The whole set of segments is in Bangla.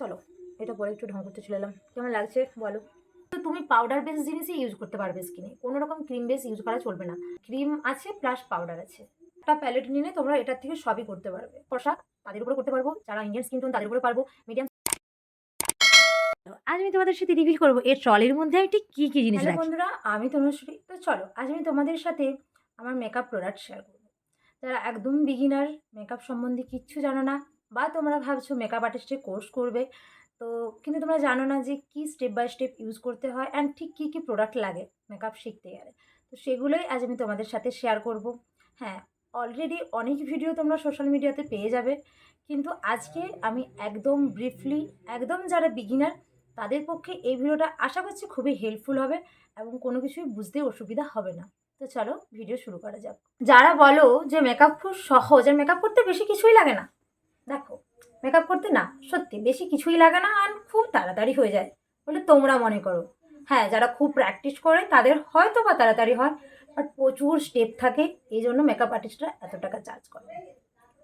চলো এটা পরে একটু ঢং করতে চলে এলাম। কেমন লাগছে বলো? তো তুমি পাউডার বেস জিনিসই ইউজ করতে পারবে স্কিনে কোনো রকম ক্রিম বেস ইউজ করা চলবে না। ক্রিম আছে প্লাস পাউডার আছে। একটা প্যালেট নিলে তোমরা এটার থেকে সবই করতে পারবে। পোশাক তাদের উপরে করতে পারব যারা ইন্ডিয়ান স্কিন টোন তাদের উপরে পারব। মিডিয়াম আজ আমি তোমাদের সাথে রিভিল করব এর ট্রলির মধ্যে আমি ঠিক কী কী জিনিস বন্ধুরা আমি তনুশ্রী। তো চলো আজ আমি তোমাদের সাথে আমার মেকআপ প্রোডাক্ট শেয়ার করব। যারা একদম বিগিনার মেকআপ সম্বন্ধে কিচ্ছু জানো না বা তোমরা ভাবছ মেকআপ আর্টিস্টের কোর্স করবে, তো কিন্তু তোমরা জানো না যে কি স্টেপ বাই স্টেপ ইউজ করতে হয় অ্যান্ড ঠিক কী কী প্রোডাক্ট লাগে মেকআপ শিখতে গেলে। তো সেগুলোই আজ আমি তোমাদের সাথে শেয়ার করব। হ্যাঁ অলরেডি অনেক ভিডিও তোমরা সোশ্যাল মিডিয়াতে পেয়ে যাবে, কিন্তু আজকে আমি একদম ব্রিফলি একদম যারা বিগিনার তাদের পক্ষে এই ভিডিওটা আশা করছি খুবই হেল্পফুল হবে এবং কোনো কিছুই বুঝতে অসুবিধা হবে না। তো চলো ভিডিও শুরু করা যাক। যারা বলো যে মেকআপ খুব সহজ, আর মেকআপ করতে বেশি কিছুই লাগে না দেখো মেকআপ করতে না সত্যি বেশি কিছুই লাগে না আর খুব তাড়াতাড়ি হয়ে যায়। বলে তোমরা মনে করো। হ্যাঁ যারা খুব প্র্যাকটিস করে তাদের হয়তো বা তাড়াতাড়ি হয় বাট প্রচুর স্টেপ থাকে এই জন্য মেকআপ আর্টিস্টরা এত টাকা চার্জ করে।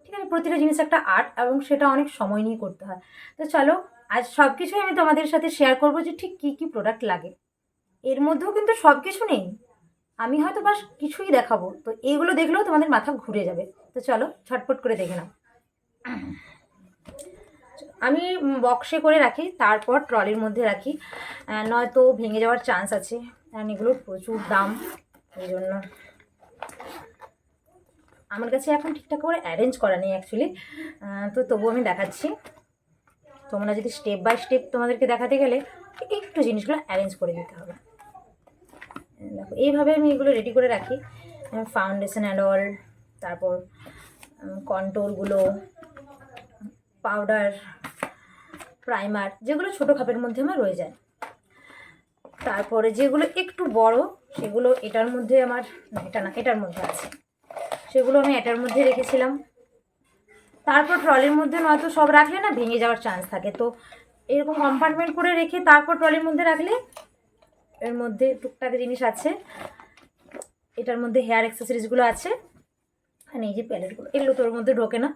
ঠিক আছে, প্রতিটা জিনিস একটা আর্ট এবং সেটা অনেক সময় নিয়ে করতে হয়। তো চলো, আজ সব কিছুই আমি তোমাদের সাথে শেয়ার করব যে ঠিক কী কী প্রোডাক্ট লাগে। এর মধ্যেও কিন্তু সব কিছু নেই। আমি হয়তো বাস কিছুই দেখাবো। তো এইগুলো দেখলেও তোমাদের মাথা ঘুরে যাবে। তো চলো ছটপট করে দেখে নাও। আমি বক্সে করে রাখি, তারপর ট্রলির মধ্যে রাখি। নয়তো ভেঙে যাওয়ার চান্স আছে। কারণ এগুলোর প্রচুর দাম এই জন্য। আমার কাছে এখন ঠিকঠাক করে অ্যারেঞ্জ করা নেই অ্যাকচুয়ালি তো তবু আমি দেখাচ্ছি। তোমরা যদি স্টেপ বাই স্টেপ তোমাদেরকে দেখাতে গেলে একটু জিনিসগুলো অ্যারেঞ্জ করে দিতে হবে। দেখো, এইভাবে আমি এগুলো রেডি করে রাখি। ফাউন্ডেশন অ্যান্ড অল তারপর কন্টোরগুলো পাউডার, প্রাইমার, যেগুলো ছোটো খাপের মধ্যে আমার রয়ে যায়। তারপরে যেগুলো একটু বড়, সেগুলো এটার মধ্যে আমার এটা না, এটার মধ্যে আছে। সেগুলো আমি এটার মধ্যে রেখেছিলাম। তারপর ট্রলির মধ্যে নয়তো সব রাখলে না ভেঙে যাওয়ার চান্স থাকে। তো এরকম কম্পার্টমেন্ট করে রেখে তারপর ট্রলির মধ্যে রাখলে এর মধ্যে টুকটাক জিনিস আছে। এটার মধ্যে হেয়ার অ্যাক্সেসরিজগুলো আছে। আর এই যে প্যালেটগুলো এগুলো তোর মধ্যে ঢোকে না।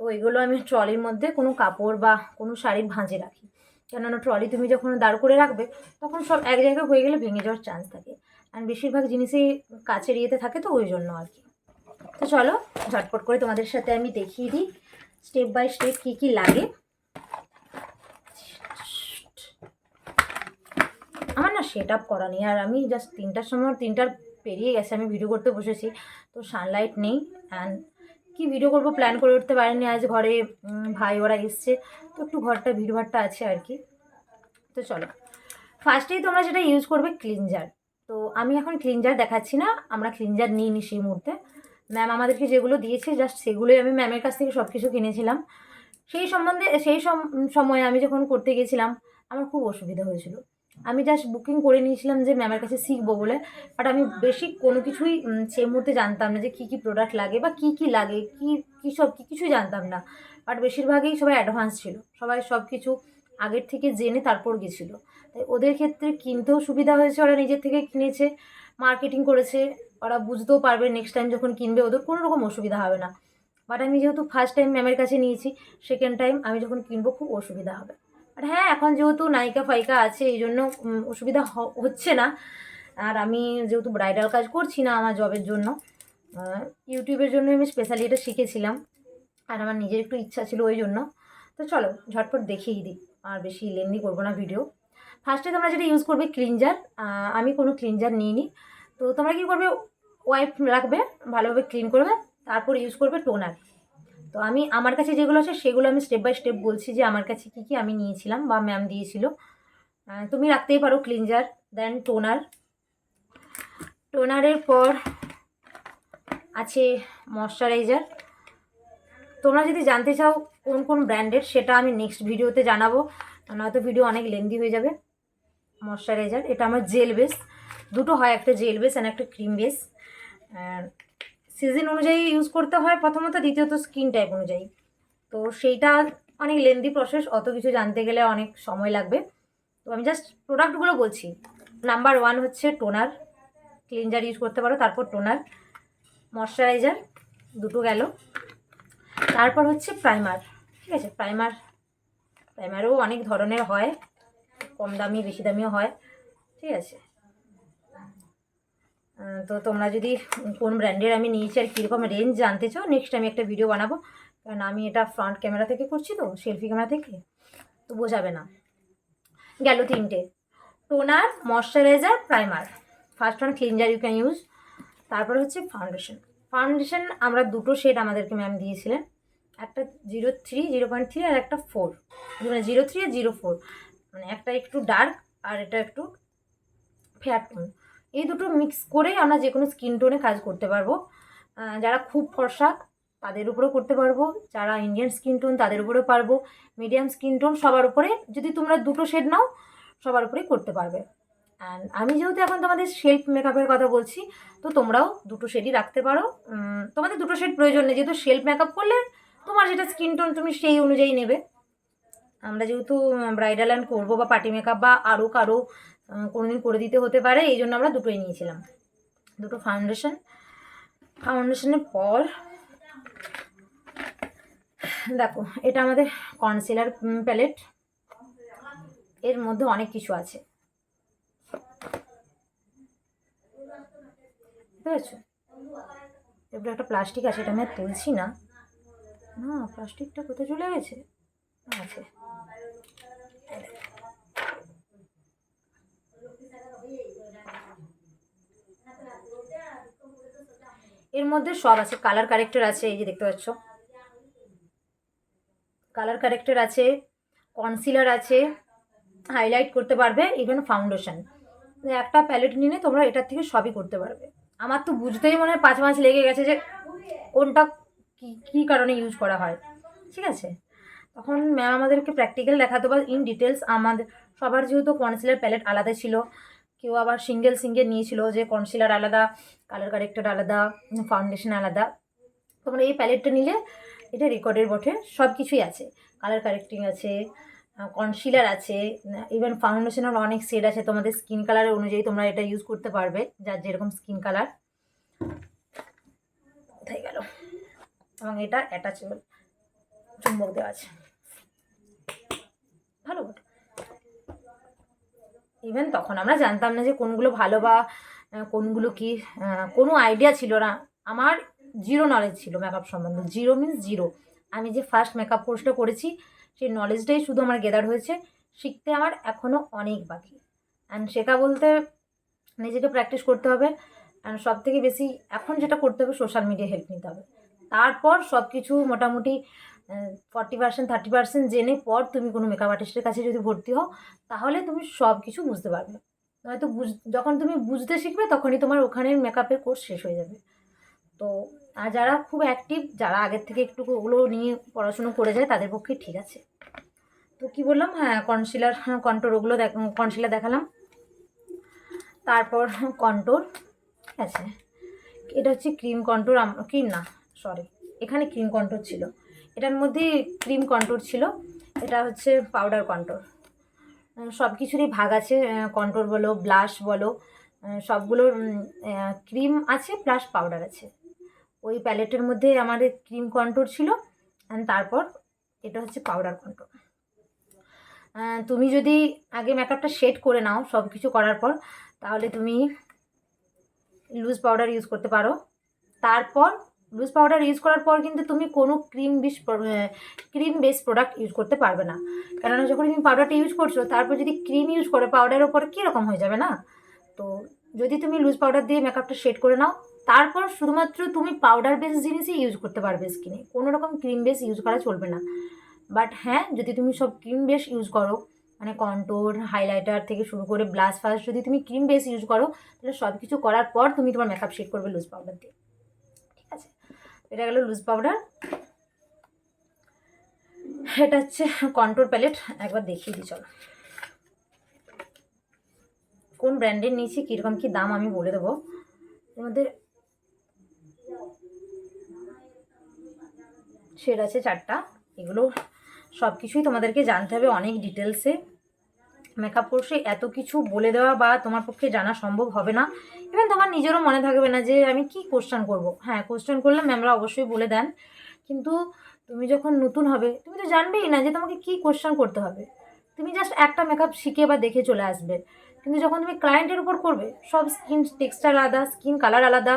তো এগুলো আমি ট্রলির মধ্যে কোনো কাপড় বা কোনো শাড়ির ভাঁজে রাখি। কেননা ট্রলি তুমি যখন দাঁড় করে রাখবে, তখন সব এক জায়গায় হয়ে গেলে ভেঙে যাওয়ার চান্স থাকে। আর বেশিরভাগ জিনিসই কাছের ইয়েতে থাকে তো ওই জন্য আর কি। তো চলো, ঝটপট করে তোমাদের সাথে আমি দেখিয়ে দিই স্টেপ বাই স্টেপ কী কী লাগে। আমার না সেট আপ করা নেই, আর আমি জাস্ট তিনটার সময় তিনটার পেরিয়ে গেছে, আমি ভিডিও করতে বসেছি, তো সানলাইট নেই অ্যান্ড কি ভিডিও করব প্ল্যান করে উঠতে পারিনি। আজ ঘরে ভাই ওরা এসছে। তো একটু ঘরটা ভিড় ভিড়ভাড়টা আছে আর কি। তো চলো। ফার্স্টেই তোমরা যেটা ইউজ করবে ক্লিনজার তো আমি এখন ক্লিনজার দেখাচ্ছি না। আমরা ক্লিনজার নিইনি সেই মুহূর্তে। ম্যাম আমাদেরকে যেগুলো দিয়েছে জাস্ট সেগুলোই আমি ম্যামের কাছ থেকে সব কিছু কিনেছিলাম। সেই সম্বন্ধে, সেই সম- সময় আমি যখন করতে গেছিলাম, আমার খুব অসুবিধা হয়েছিল। আমি জাস্ট বুকিং করে নিয়েছিলাম যে ম্যামের কাছে শিখব বলে বাট আমি বেশি কোনো কিছুই সেই মুহূর্তে জানতাম না যে কী কী প্রোডাক্ট লাগে বা কী কী লাগে, কী কী সব, কী কিছুই জানতাম না। বাট বেশিরভাগই সবাই অ্যাডভান্স ছিল, সবাই সব কিছু আগের থেকে জেনে তারপর গেছিল। তাই ওদের ক্ষেত্রে কিনতেও সুবিধা হয়েছে, ওরা নিজের থেকে কিনেছে মার্কেটিং করেছে, ওরা বুঝতেও পারবে নেক্সট টাইম যখন কিনবে ওদের কোনো রকম অসুবিধা হবে না। বাট আমি যেহেতু ফার্স্ট টাইম ম্যামের কাছে নিয়েছি সেকেন্ড টাইম আমি যখন কিনবো খুব অসুবিধা হবে। আর হ্যাঁ এখন যেহেতু নায়িকা ফাইকা আছে, এই জন্য অসুবিধা হচ্ছে না। আর আমি যেহেতু ব্রাইডাল কাজ করছি না আমার জবের জন্য ইউটিউবের জন্য আমি স্পেশালি এটা শিখেছিলাম। আর আমার নিজের একটু ইচ্ছা ছিল ওই জন্য। তো চলো, ঝটপট দেখিয়ে দিই। আর বেশি লেন্দি করব না ভিডিও ফার্স্টে তোমরা যেটা ইউজ করবে ক্লিনজার আমি কোনো ক্লিনজার নিইনি। তো তোমরা কী করবে ওয়াইপ রাখবে, ভালোভাবে ক্লিন করবে, তারপর ইউজ করবে টোনার তো আমি, আমার কাছে যেগুলো আছে সেগুলো আমি স্টেপ বাই স্টেপ বলছি যে আমার কাছে কী কী আমি নিয়েছিলাম বা ম্যাম দিয়েছিল। তুমি রাখতেই পারো ক্লিনজার দেন টোনার টোনারের পর আছে ময়শ্চারাইজার তোমরা যদি জানতে চাও কোন কোন ব্র্যান্ডের, সেটা আমি নেক্সট ভিডিওতে জানাব। নয়তো ভিডিও অনেক লেন্দি হয়ে যাবে। ময়শ্চারাইজার এটা আমার জেল বেস দুটো হয়, একটা জেল বেস আর একটা ক্রিম বেস সিজন অনুযায়ী ইউজ করতে হয়, প্রথমত দ্বিতীয়ত স্কিন টাইপ অনুযায়ী। তো সেইটা অনেক লেন্দি প্রসেস অত কিছু জানতে গেলে অনেক সময় লাগবে। তো আমি জাস্ট প্রোডাক্টগুলো বলছি। নাম্বার ওয়ান হচ্ছে টোনার ক্লিনজার ইউজ করতে পারো, তারপর টোনার ময়শ্চারাইজার দুটো গেল। তারপর হচ্ছে প্রাইমার ঠিক আছে? প্রাইমার প্রাইমারও অনেক ধরনের হয়, কম দামি, বেশি দামিও হয়, ঠিক আছে? তো তোমরা যদি কোন ব্র্যান্ডের আমি নিয়েছি আর কীরকম রেঞ্জ জানতে চাও নেক্সট আমি একটা ভিডিও বানাবো। কারণ আমি এটা ফ্রন্ট ক্যামেরা থেকে করছি তো সেলফি ক্যামেরা থেকে, তো বোঝাবে না। গেল তিনটে। Toner moisturiser primer first one cleanser you can use তারপর হচ্ছে ফাউন্ডেশন ফাউন্ডেশন আমরা দুটো শেড আমাদেরকে ম্যাম দিয়েছিলেন। একটা zero three zero point three আর একটা ফোর মানে জিরো থ্রি আর জিরো ফোর মানে একটা একটু ডার্ক আর এটা একটু ফেয়ার টোন এই দুটো মিক্স করেই আমরা যে কোনো স্কিন টোনে কাজ করতে পারব। যারা খুব ফর্সা, তাদের উপরেও করতে পারব। যারা ইন্ডিয়ান স্কিন টোন তাদের উপরেও পারব। মিডিয়াম স্কিন টোন সবার উপরে, যদি তোমরা দুটো শেড নাও, সবার উপরেই করতে পারবে। অ্যান্ড আমি যেহেতু এখন তোমাদের সেলফ মেকআপের কথা বলছি, তো তোমরাও দুটো শেডই রাখতে পারো। তোমাদের দুটো শেড প্রয়োজন নেই। যেহেতু সেলফ মেকআপ করলে তোমার যেটা স্কিন টোন তুমি সেই অনুযায়ী নেবে। আমরা যেহেতু ব্রাইডাল অ্যান্ড করব বা পার্টি মেকআপ বা আরও কারও কোনোদিন করে দিতে হতে পারে, এই জন্য আমরা দুটোই নিয়েছিলাম। দুটো ফাউন্ডেশন ফাউন্ডেশনের পর, দেখো, এটা আমাদের কনসিলার প্যালেট এর মধ্যে অনেক কিছু আছে। বুঝতে পেরেছ? এবার একটা প্লাস্টিক আছে, এটা আমি তুলছি না। না প্লাস্টিকটা কোথায় চলে গেছে? আছে। এর মধ্যে সব আছে। কালার কারেক্টর আছে, এই যে দেখতে পাচ্ছ। কালার কারেক্টর আছে কনসিলার আছে হাইলাইট করতে পারবে ইভেন ফাউন্ডেশন একটা প্যালেট নিয়ে তোমরা এটার থেকে সবই করতে পারবে। আমার তো বুঝতেই মনে হয় পাঁচ মাস লেগে গেছে যে কোনটা কী কী কারণে ইউজ করা হয়। ঠিক আছে? তখন ম্যাম আমাদেরকে প্র্যাকটিক্যাল দেখাতো বা ইন ডিটেলস আমাদের, সবার যেহেতু কনসিলার প্যালেট আলাদা ছিল কেউ আবার সিঙ্গেল সিঙ্গেল নিয়েছিল যে কনসিলার আলাদা কালার কারেক্টর আলাদা ফাউন্ডেশন আলাদা। তোমরা এই প্যালেটটা নিলে এটা রেকর্ডের বটে সব কিছুই আছে। কালার কারেক্টিং আছে কনসিলার আছে ইভেন ফাউন্ডেশনের অনেক শেড আছে। তোমাদের স্কিন কালারের অনুযায়ী তোমরা এটা ইউজ করতে পারবে, যার যেরকম স্কিন কালার কোথায় গেল? এবং এটা অ্যাটাচেবল চুম্বক দেওয়া আছে। ভালো বটে। ইভেন তখন আমরা জানতাম না যে কোনগুলো ভালো বা কোনগুলো কি কোনো আইডিয়া ছিল না। আমার জিরো নলেজ ছিল মেকআপ সম্বন্ধে। জিরো মিন্স জিরো আমি যে ফার্স্ট মেকআপ কোর্সটা করেছি, সেই নলেজটাই শুধু আমার গেদার হয়েছে। শিখতে আমার এখনও অনেক বাকি। অ্যান্ড শেখা বলতে নিজেকে প্র্যাকটিস করতে হবে। অ্যান্ড সব থেকে বেশি এখন যেটা করতে হবে সোশ্যাল মিডিয়া হেল্প নিতে হবে। তারপর সব কিছু মোটামুটি ফর্টি পার্সেন্ট থার্টি পার্সেন্ট জেনে পর তুমি কোনো মেকআপ আর্টিস্টের কাছে যদি ভর্তি হও, তাহলে তুমি সব কিছু বুঝতে পারবে। নয়তো বুঝ, যখন তুমি বুঝতে শিখবে, তখনই তোমার ওখানের মেকআপের কোর্স শেষ হয়ে যাবে। তো, আর যারা খুব অ্যাক্টিভ যারা আগের থেকে একটু ওগুলো নিয়ে পড়াশুনো করে যায়, তাদের পক্ষে ঠিক আছে। তো কি বললাম? হ্যাঁ কনসিলার কন্টোর ওগুলো দেখ কনসিলার দেখালাম। তারপর কন্টোর আছে। এটা হচ্ছে ক্রিম কন্টোর ক্রিম না সরি এখানে ক্রিম কন্টোর ছিল। এটার মধ্যে ক্রিম কন্টোর ছিল। এটা হচ্ছে পাউডার কন্টোর সব কিছুরই ভাগ আছে কন্টোর বলো ব্লাশ বলো সবগুলোর ক্রিম আছে প্লাস পাউডার আছে। ওই প্যালেটের মধ্যে আমাদের ক্রিম কন্টোর ছিল তারপর এটা হচ্ছে পাউডার কন্টোর তুমি যদি আগে মেকআপটা শেড করে নাও সব কিছু করার পর, তাহলে তুমি লুজ পাউডার ইউজ করতে পারো। তারপর লুজ পাউডার ইউজ করার পর কিন্তু তুমি কোনো cream base cream base product use করতে পারবে না। কেননা যখন তুমি পাউডারটা ইউজ করছ, তারপর যদি ক্রিম ইউজ করো পাউডারের ওপরে কীরকম হয়ে যাবে না? তো যদি তুমি লুজ পাউডার দিয়ে মেকআপটা শেড করে নাও, তারপর শুধুমাত্র তুমি পাউডার বেস জিনিসই ইউজ করতে পারবে স্কিনে কোনো রকম ক্রিম বেস ইউজ করা চলবে না। বাট হ্যাঁ যদি তুমি সব ক্রিম বেস ইউজ করো মানে কন্টোর হাইলাইটার থেকে শুরু করে ব্লাশ ফাস যদি তুমি ক্রিম বেস ইউজ করো, তাহলে সব কিছু করার পর তুমি তোমার মেকআপ শেড করবে লুজ পাউডার দিয়ে। এটা গেল লুজ পাউডার এটা হচ্ছে কন্ট্রোল প্যালেট একবার দেখিয়ে দিই, চলো। কোন ব্র্যান্ডের নিয়েছি, কীরকম কী দাম আমি বলে দেবো। এর মধ্যে শেড আছে চারটা। এগুলো সব কিছুই তোমাদেরকে জানতে হবে অনেক ডিটেলসে মেকআপ কোর্সে এত কিছু বলে দেওয়া বা তোমার পক্ষে জানা সম্ভব হবে না। ইভেন তোমার নিজেরও মনে থাকবে না যে আমি কি কোশ্চেন করব। হ্যাঁ কোশ্চেন করলে ম্যামরা অবশ্যই বলে দেন। কিন্তু তুমি যখন নতুন হবে, তুমি তো জানবেই না যে তোমাকে কী কোশ্চেন করতে হবে। তুমি জাস্ট একটা মেকআপ শিখে বা দেখে চলে আসবে। কিন্তু যখন তুমি ক্লায়েন্টের উপর করবে, সব স্কিন টেক্সচার আলাদা স্কিন কালার আলাদা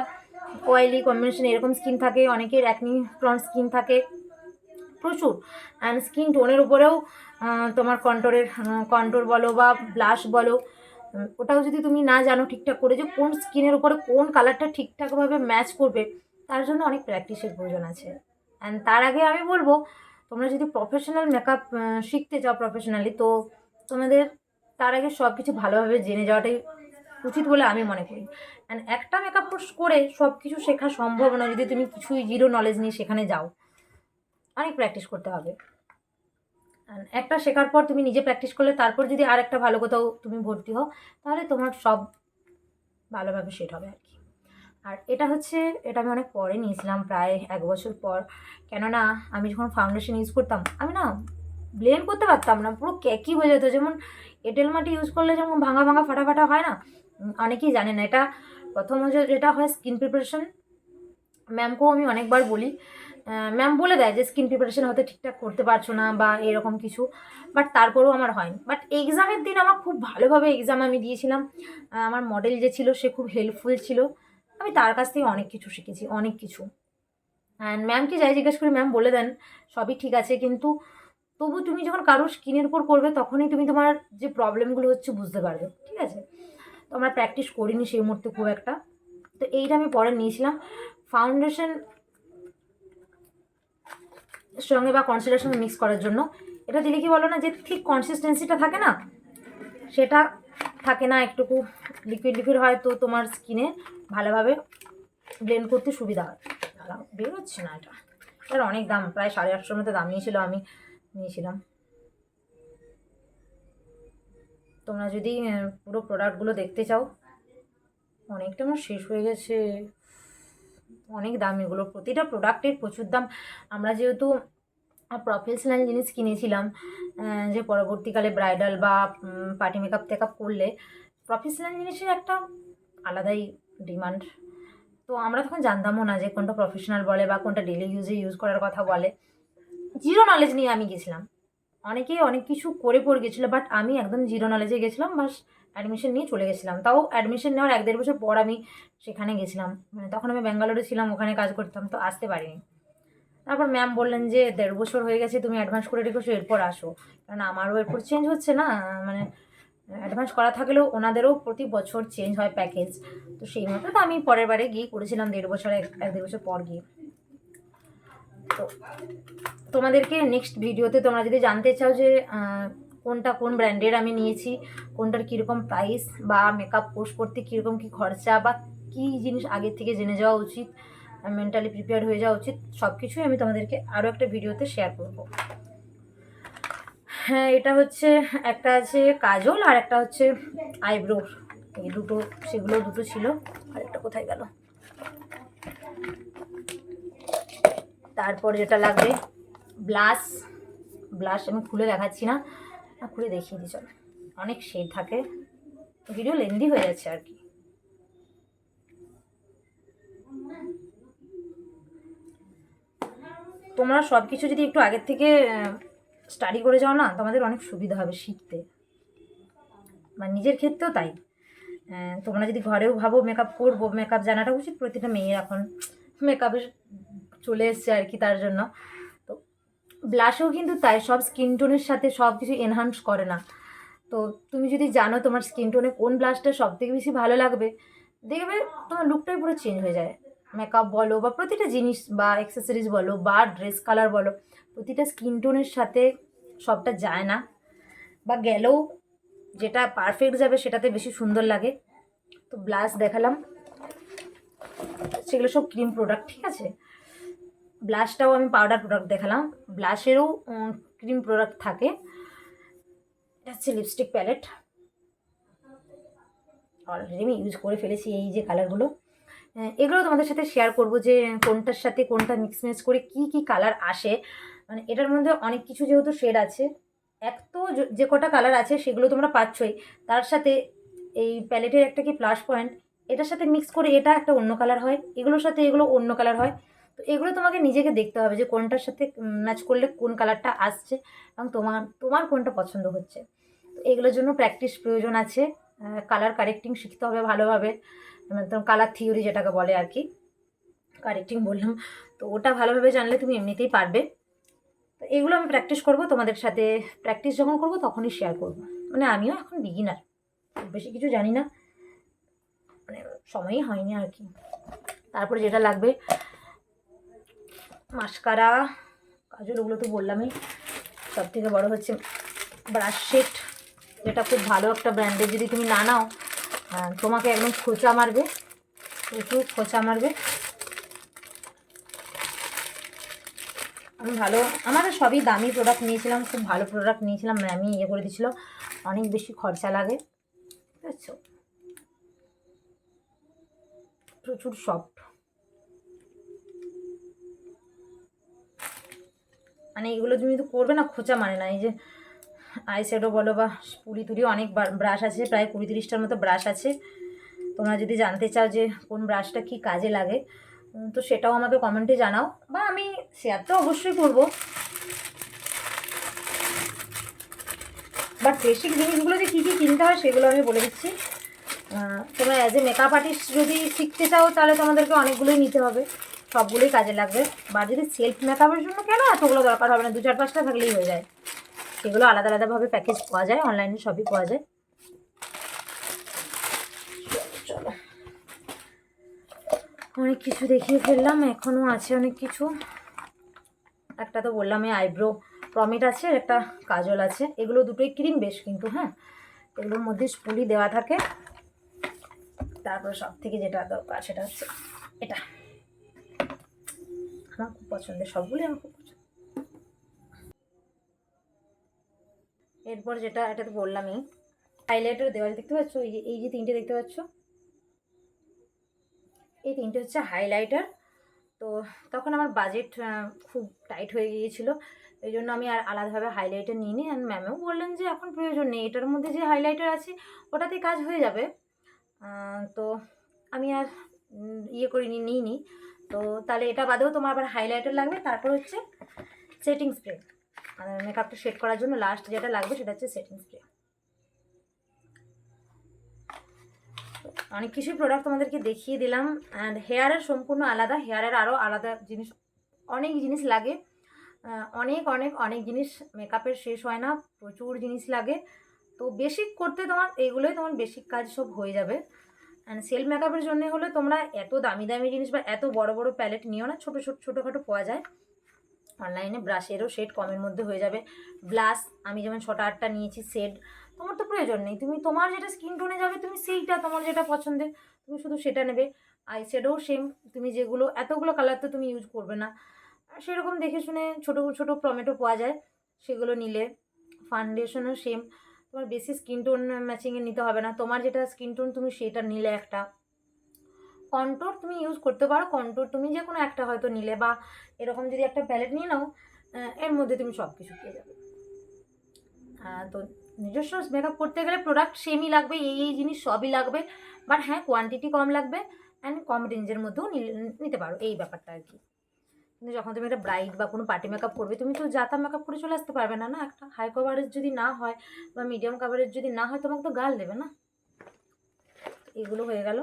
অয়েলি কম্বিনেশন এরকম স্কিন থাকে, অনেকের অ্যাকনি প্রন স্কিন থাকে, প্রচুর। অ্যান্ড স্কিন টোনের উপরেও তোমার কন্ট্রোর বলো বা ব্লাশ বলো ওটাও যদি তুমি না জানো ঠিকঠাক করে যে কোন স্কিনের উপরে কোন কালারটা ঠিকঠাকভাবে ম্যাচ করবে, তার জন্য অনেক প্র্যাকটিসের প্রয়োজন আছে। অ্যান্ড তার আগে আমি বলব, তোমরা যদি প্রফেশনাল মেকআপ শিখতে চাও প্রফেশনালি তো তোমাদের তার আগে সব কিছু ভালোভাবে জেনে যাওয়াটাই উচিত বলে আমি মনে করি। অ্যান্ড একটা মেকআপ কোর্স করে সব কিছু শেখা সম্ভব নয় যদি তুমি কিছুই জিরো নলেজ নিয়ে সেখানে যাও। অনেক প্র্যাকটিস করতে হবে। একটা শেখার পর তুমি নিজে প্র্যাকটিস করলে, তারপর যদি আর একটা ভালো কোথাও তুমি ভর্তি হও, তাহলে তোমার সব ভালোভাবে সেট হবে আর কি। আর এটা হচ্ছে, এটা আমি অনেক পরে নিয়েছিলাম, প্রায় এক বছর পর। কেননা, আমি যখন ফাউন্ডেশন ইউজ করতাম, আমি না ব্লেন্ড করতে পারতাম না, পুরো ক্যাকি হয়ে যেত। যেমন এঁটেল মাটি ইউজ করলে যেমন ভাঙা ভাঙা ফাটা ফাটা হয় না অনেকেই জানে না। এটা প্রথম যেটা হয় স্কিন প্রিপারেশন ম্যামকেও আমি অনেকবার বলি ম্যাম বলে দেয় যে স্কিন প্রিপারেশন হয়তো ঠিকঠাক করতে পারছ না বা এরকম কিছু বাট তারপরেও আমার হয়নি। বাট এক্সামের দিন আমার খুব ভালোভাবে এক্সাম আমি দিয়েছিলাম। আমার মডেল যে ছিল, সে খুব হেল্পফুল ছিল। আমি তার কাছ থেকে অনেক কিছু শিখেছি, অনেক কিছু। অ্যান্ড ম্যামকে যাই জিজ্ঞেস করি ম্যাম বলে দেন, সবই ঠিক আছে। কিন্তু তবু তুমি যখন কারোর স্কিনের উপর করবে, তখনই তুমি তোমার যে প্রবলেমগুলো হচ্ছে বুঝতে পারবে, ঠিক আছে? তো আমরা প্র্যাকটিস করিনি সেই মুহূর্তে খুব একটা। তো এইটা আমি পরে নিয়েছিলাম। ফাউন্ডেশন সঙ্গে বা কনসিলার সঙ্গে মিক্স করার জন্য। এটা দিলে কি বলো না, যে ঠিক কনসিস্টেন্সিটা থাকে না, সেটা থাকে না একটুকু। লিকুইড লিকুইড হয় তো তোমার স্কিনে ভালোভাবে ব্লেন্ড করতে সুবিধা হয়। বেরোচ্ছে না এটা। এটার অনেক দাম, প্রায় সাড়ে আটশোর মতো দাম নিয়েছিল আমি, নিয়েছিলাম। তোমরা যদি পুরো প্রোডাক্টগুলো দেখতে চাও, অনেকটা আমার শেষ হয়ে গেছে। অনেক দাম এগুলো। প্রতিটা প্রোডাক্টের প্রচুর দাম। আমরা যেহেতু প্রফেশনাল জিনিস কিনেছিলাম যে পরবর্তীকালে ব্রাইডাল বা পার্টি মেকআপ টেকআপ করলে প্রফেশনাল জিনিসের একটা আলাদাই ডিমান্ড তো আমরা তখন জানতামও না যে কোনটা প্রফেশনাল বলে বা কোনটা ডেলি ইউজে ইউজ করার কথা বলে। জিরো নলেজ নিয়ে আমি গেছিলাম। অনেকেই অনেক কিছু করে পড়ে গেছিল বাট আমি একদম জিরো নলেজে গেছিলাম, বাস অ্যাডমিশন নিয়ে চলে গেছিলাম। তাও অ্যাডমিশন নেওয়ার এক দেড় বছর পর আমি সেখানে গেছিলাম। মানে তখন আমি ব্যাঙ্গালোরে ছিলাম, ওখানে কাজ করতাম, তো আসতে পারিনি। তারপর ম্যাম বললেন যে, দেড় বছর হয়ে গেছে, তুমি অ্যাডভান্স করে রেখেছো, এরপর আসো। কারণ আমারও এরপর চেঞ্জ হচ্ছে না মানে অ্যাডভান্স করা থাকলেও ওনাদেরও প্রতি বছর চেঞ্জ হয় প্যাকেজ তো সেই মতো তো আমি পরের বারে গিয়ে করেছিলাম দেড় বছর, এক দেড় বছর পর গিয়ে। তো তোমাদেরকে নেক্সট ভিডিওতে তোমরা যদি জানতে চাও যে কোনটা কোন ব্র্যান্ডের আমি নিয়েছি, কোনটার কীরকম প্রাইস বা মেকআপ কোর্স করতে কীরকম কী খরচা বা কী জিনিস আগের থেকে জেনে যাওয়া উচিত মেন্টালি প্রিপেয়ার হয়ে যাওয়া উচিত সব কিছুই আমি তোমাদেরকে আরও একটা ভিডিওতে শেয়ার করব। হ্যাঁ এটা হচ্ছে একটা আছে কাজল আর একটা হচ্ছে আইব্রো এই দুটো, সেগুলো দুটো ছিল, আর একটা কোথায় গেল? তারপর যেটা লাগবে ব্লাশ ব্লাশ আমি খুলে দেখাচ্ছি না। না খুলে দেখিয়ে দিই, চলো। অনেক শেড থাকে। ভিডিও লেন্দি হয়ে যাচ্ছে আর কি। তোমরা সব কিছু যদি একটু আগের থেকে স্টাডি করে যাও না, তোমাদের অনেক সুবিধা হবে শিখতে। মানে নিজের ক্ষেত্রেও তাই। তোমরা যদি ঘরেও ভাবো মেকআপ করব মেকআপ জানাটা উচিত, প্রতিটা মেয়ের এখন মেকআপের চলে এসছে আর কি তার জন্য। ব্লাশেও কিন্তু তাই, সব স্কিন টোনের সাথে সব কিছু এনহান্স করে না। তো তুমি যদি জানো তোমার স্কিন টোনে কোন ব্লাশটা সব থেকে বেশি ভালো লাগবে, দেখবে তোমার লুকটাই পুরো চেঞ্জ হয়ে যায়। মেকআপ বলো বা প্রতিটা জিনিস বা অ্যাক্সেসরিজ বলো বা ড্রেস কালার বলো, প্রতিটা স্কিন টোনের সাথে সবটা যায় না। বা গেলেও যেটা পারফেক্ট যাবে সেটাতে বেশি সুন্দর লাগে। তো ব্লাশ দেখালাম। সেগুলো সব ক্রিম প্রোডাক্ট ঠিক আছে? ব্লাশটাও আমি পাউডার প্রোডাক্ট দেখালাম। ব্লাশেরও ক্রিম প্রোডাক্ট থাকে। এটা হচ্ছে লিপস্টিক প্যালেট অলরেডি আমি ইউজ করে ফেলেছি এই যে কালারগুলো এগুলো তোমাদের সাথে শেয়ার করব যে কোনটার সাথে কোনটা মিক্স ম্যাচ করে কি কি কালার আসে। মানে এটার মধ্যে অনেক কিছু যেহেতু শেড আছে, এক তো যে কটা কালার আছে সেগুলো তোমরা পাচ্ছই। তার সাথে এই প্যালেটের একটা কি প্লাস পয়েন্ট এটার সাথে মিক্স করে এটা একটা অন্য কালার হয়, এগুলোর সাথে এগুলো অন্য কালার হয়। তো এগুলো তোমাকে নিজেকে দেখতে হবে যে কোনটার সাথে ম্যাচ করলে কোন কালারটা আসছে এবং তোমার তোমার কোনটা পছন্দ হচ্ছে। তো এগুলোর জন্য প্র্যাকটিস প্রয়োজন আছে। কালার কারেক্টিং শিখতে হবে ভালোভাবে। কালার থিওরি যেটাকে বলে আর কি। কারেক্টিং বললাম। তো ওটা ভালোভাবে জানলে তুমি এমনিতেই পারবে। তো এগুলো আমি প্র্যাকটিস করব, তোমাদের সাথে প্র্যাকটিস যখন করব তখনই শেয়ার করব। মানে আমিও এখন বিগিনার বেশি কিছু জানি না। মানে সময়ই হয়নি আর কি। তারপরে যেটা লাগবে মাস্কারা কাজল ওগুলো তো বললামই। সব থেকে বড়ো হচ্ছে ব্রাশ সেট যেটা খুব ভালো একটা ব্র্যান্ডের যদি তুমি না নাও তোমাকে একদম খোঁচা মারবে, প্রচুর খোঁচা মারবে। আমি ভালো আমার সবই দামি প্রোডাক্ট নিয়েছিলাম, খুব ভালো প্রোডাক্ট নিয়েছিলাম, ম্যামই ইয়ে করে দিয়েছিল। অনেক বেশি খরচা লাগে। বুঝছ প্রচুর সফট মানে এগুলো তুমি তো করবে না, খোঁচা মানে না, এই যে আই শ্যাডো বলো বা কুড়ি তুরি অনেক ব্রাশ আছে, প্রায় কুড়ি তিরিশটার মতো ব্রাশ আছে। তোমরা যদি জানতে চাও যে কোন ব্রাশটা কি কাজে লাগে তো সেটাও আমাকে কমেন্টে জানাও, বা আমি শেয়ার তো অবশ্যই করব। বাট বেসিক জিনিসগুলো যে কী কী কিনতে হয় সেগুলো আমি বলে দিচ্ছি। তোমরা অ্যাজ এ মেকআপ আর্টিস্ট যদি শিখতে চাও, তাহলে তোমাদেরকে অনেকগুলোই নিতে হবে। সবগুলোই কাজে লাগবে। বা যদি সেলফ মেকআপের জন্য কেন এতগুলো দরকার হবে না? দু চার পাঁচটা থাকলেই হয়ে যায়। সেগুলো আলাদা আলাদাভাবে প্যাকেজ পাওয়া যায় অনলাইনে সবই পাওয়া যায়। অনেক কিছু দেখিয়ে ফেললাম এখনও আছে অনেক কিছু। একটা তো বললাম, এই আইব্রো প্রমিট আছে একটা কাজল আছে। এগুলো দুটোই ক্রিম বেশ কিন্তু হ্যাঁ? এগুলোর মধ্যে স্পুলি দেওয়া থাকে। তারপর সব থেকে যেটা দরকার সেটা হচ্ছে এটা। আমার খুব পছন্দের সবগুলোই আমার খুব পছন্দ। এরপর যেটা এটা তো বললামই হাইলাইটার দেওয়া দেখতে পাচ্ছ? এই যে এই যে তিনটে দেখতে পাচ্ছ? এই তিনটে হচ্ছে হাইলাইটার তো তখন আমার বাজেট খুব টাইট হয়ে গিয়েছিল। এই জন্য আমি আর আলাদাভাবে হাইলাইটার নিই নি আর ম্যামেও বললেন যে, এখন প্রয়োজন নেই। এটার মধ্যে যে হাইলাইটার আছে ওটাতেই কাজ হয়ে যাবে। তো আমি আর ইয়ে করিনি, নিইনি। তো তাহলে এটা বাদেও তোমার আবার হাইলাইটার লাগবে, তারপর হচ্ছে সেটিং স্প্রে মানে মেকআপটা সেট করার জন্য লাস্ট যেটা লাগবে সেটা হচ্ছে সেটিং স্প্রে অনেক কিছুই প্রোডাক্ট তোমাদেরকে দেখিয়ে দিলাম অ্যান্ড হেয়ারের সম্পূর্ণ আলাদা হেয়ারের আরও আলাদা জিনিস, অনেক জিনিস লাগে। অনেক অনেক অনেক জিনিস মেকআপের শেষ হয় না, প্রচুর জিনিস লাগে। তো বেসিক করতে তোমার এইগুলোই তোমার বেসিক কাজ সব হয়ে যাবে। অ্যান্ড সেলফ মেকআপের জন্য হলে তোমরা এত দামি দামি জিনিস বা এত বড় বড় প্যালেট নিও না, ছোটো ছোটো, ছোটোখাটো পাওয়া যায়। অনলাইনে ব্রাশেরও শেড কমের মধ্যে হয়ে যাবে। ব্লাশ আমি যেমন ছটা আটটা নিয়েছি শেড তোমার তো প্রয়োজন নেই। তুমি তোমার যেটা স্কিন টোনে যাবে, তুমি সেইটা তোমার যেটা পছন্দের তুমি শুধু সেটা নেবে। আই শেডও সেম তুমি যেগুলো, এতগুলো কালার তো তুমি ইউজ করবে না। সেরকম দেখে শুনে ছোটো ছোটো, টমেটো পাওয়া যায়, সেগুলো নিলে ফাউন্ডেশনও সেম তোমার বেশি স্কিন টোন ম্যাচিংয়ে নিতে হবে না। তোমার যেটা স্কিন টোন তুমি সেটা নিলে একটা। কন্টোর তুমি ইউজ করতে পারো। কন্টোর তুমি যে কোনো একটা হয়তো নিলে বা এরকম যদি একটা প্যালেট নিয়ে নাও এর মধ্যে তুমি সব কিছু পেয়ে যাবে। তো নিজস্ব মেকআপ করতে গেলে প্রোডাক্ট সেমই লাগবে, এই এই জিনিস সবই লাগবে। বাট হ্যাঁ কোয়ান্টিটি কম লাগবে অ্যান্ড কম রেঞ্জের মধ্যেও নিতে পারো। এই ব্যাপারটা আর কি। কিন্তু যখন তুমি একটা ব্রাইড বা কোনো পার্টি মেকআপ করবে, তুমি তো যাতা মেকআপ করে চলে আসতে পারবে না না? একটা হাই কভারেজ যদি না হয় বা মিডিয়াম কভারেজ যদি না হয়, তোমাকে তো গাল দেবে না? এগুলো হয়ে গেল।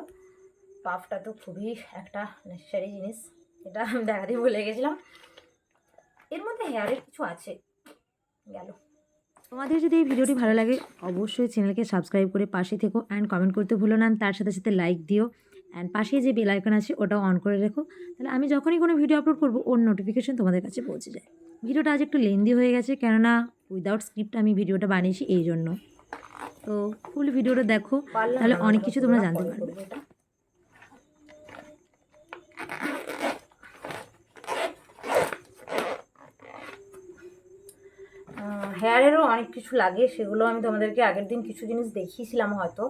পাফটা তো খুবই একটা নেসেসারি জিনিস। এটা আমি দেখাতেই ভুলে গেছিলাম। এর মধ্যে হেয়ারের কিছু আছে। গেল। তোমাদের যদি এই ভিডিওটি ভালো লাগে, অবশ্যই চ্যানেলকে সাবস্ক্রাইব করে পাশে থেকো অ্যান্ড কমেন্ট করতে ভুলো না। তার সাথে সাথে লাইক দিও। অ্যান্ড পাশে যে বেল আইকন আছে ওটাও অন করে রেখো। তাহলে আমি যখনই কোনো ভিডিও আপলোড করব ওর নোটিফিকেশন তোমাদের কাছে পৌঁছে যায়। ভিডিওটা আজ একটু লেন্দি হয়ে গেছে কেননা উইদাউট স্ক্রিপ্ট আমি ভিডিওটা বানিয়েছি এই জন্য। তো ফুল ভিডিওটা দেখো তাহলে অনেক কিছু তোমরা জানতে পারবে। হেয়ারেরও অনেক কিছু লাগে সেগুলো আমি তোমাদেরকে আগের দিন কিছু জিনিস দেখিয়েছিলাম হয়তো।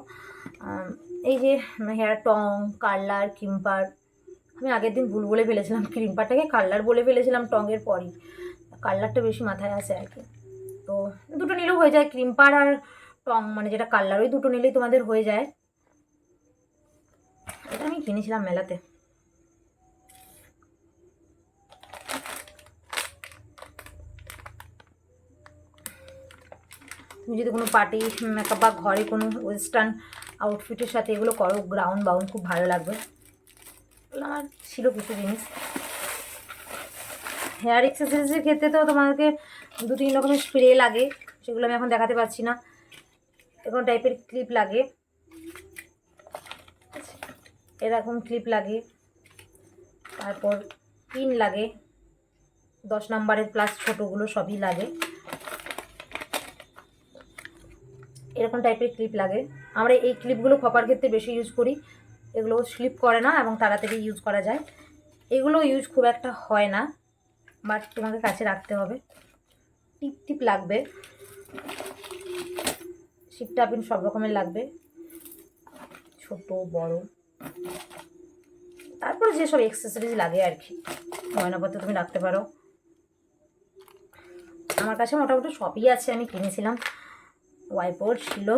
এই যে হেয়ার টং কার্লার কিম্পার আমি আগের দিন ভুল বলে ফেলেছিলাম ক্রিম্পারটাকে কার্লার বলে ফেলেছিলাম টঙের পরই। কার্লারটা বেশি মাথায় আসে আর কি। তো দুটো নিলেও হয়ে যায় ক্রিম্পার আর টং মানে যেটা কার্লার ওই দুটো নিলেই তোমাদের হয়ে যায়। এটা আমি কিনেছিলাম মেলাতে। তুমি যদি কোনো পার্টি মেকআপ বা ঘরে কোনো ওয়েস্টার্ন আউটফিটের সাথে এগুলো করো গ্রাউন্ড বাউন্ড খুব ভালো লাগবে। এগুলো আমার ছিল কিছু জিনিস। হেয়ার এক্সারসাইজের ক্ষেত্রে তো তোমাদেরকে দু তিন রকমের স্প্রে লাগে, সেগুলো আমি এখন দেখাতে পারছি না। এরকম টাইপের ক্লিপ লাগে। এরকম ক্লিপ লাগে। তারপর পিন লাগে। দশ নম্বরের প্লাস ছোটোগুলো সবই লাগে। এরকম টাইপের ক্লিপ লাগে। আমরা এই ক্লিপগুলো খপার ক্ষেত্রে বেশি ইউজ করি। এগুলো স্লিপ করে না এবং তাড়াতাড়ি ইউজ করা যায়। এগুলো ইউজ খুব একটা হয় না বাট তোমাকে কাছে রাখতে হবে। টিপ টিপ লাগবে। শিপটা পিন সব রকমের লাগবে। ছোট, বড়। তারপরে যেসব এক্সেসরিজ লাগে আর কি ময়নাপত্র তুমি রাখতে পারো। আমার কাছে মোটামুটি সবই আছে, আমি কিনেছিলাম। ওয়াইপোর্ড ছিল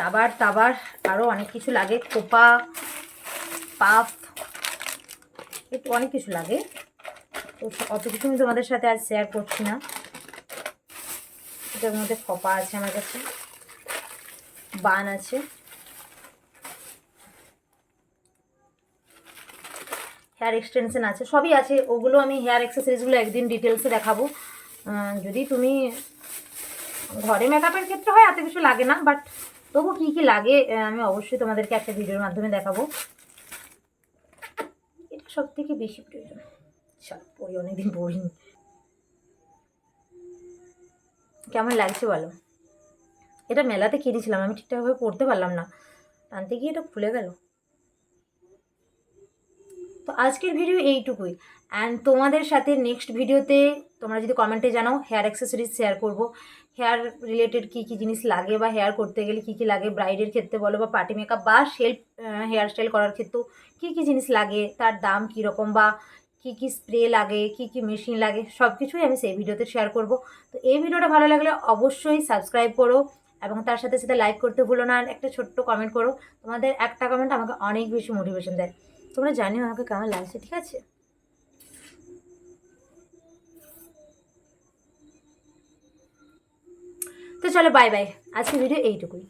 রাবার তাবার আরও অনেক কিছু লাগে, খোপা, পাফ, একটু অনেক কিছু লাগে। তো অত কিছু আমি তোমাদের সাথে আজ শেয়ার করছি না। এটার মধ্যে খোপা আছে আমার কাছে, বান আছে। হেয়ার এক্সটেনশন আছে, সবই আছে। ওগুলো আমি হেয়ার অ্যাক্সেসরিজগুলো একদিন ডিটেলসে দেখাবো। যদি তুমি ঘরে মেকআপের ক্ষেত্রে হয়, এত কিছু লাগে না বাট তবু কী কী লাগে আমি অবশ্যই তোমাদেরকে একটা ভিডিওর মাধ্যমে দেখাবো। এটা সব থেকে বেশি প্রয়োজন। চল পড়ি, অনেকদিন পড়িনি। কেমন লাগছে বলো? এটা মেলাতে কিনেছিলাম, আমি ঠিকঠাকভাবে পড়তে পারলাম না। টানতে গিয়ে এটা খুলে গেল। তো আজকের ভিডিও এইটুকুই। অ্যান্ড তোমাদের সাথে নেক্সট ভিডিওতে তোমরা যদি কমেন্টে জানাও হেয়ার অ্যাক্সেসরিজ শেয়ার করব। হেয়ার রিলেটেড কী কী জিনিস লাগে বা হেয়ার করতে গেলে কী কী লাগে ব্রাইডের ক্ষেত্রে বলো বা পার্টি মেকআপ বা সেলফ হেয়ার স্টাইল করার ক্ষেত্রেও কী কী জিনিস লাগে, তার দাম কীরকম বা কী কী স্প্রে লাগে, কী কী মেশিন লাগে সব কিছুই আমি সেই ভিডিওতে শেয়ার করব। তো এই ভিডিওটা ভালো লাগলে অবশ্যই সাবস্ক্রাইব করো এবং তার সাথে সাথে লাইক করতে ভুলো না একটা ছোট্ট কমেন্ট করো। তোমাদের একটা কমেন্ট আমাকে অনেক বেশি মোটিভেশন দেয়। তোমরা জানিও আমাকে কেমন লাগছে, ঠিক আছে? তো চলো বাই বাই আজকে ভিডিও এইটুকুই।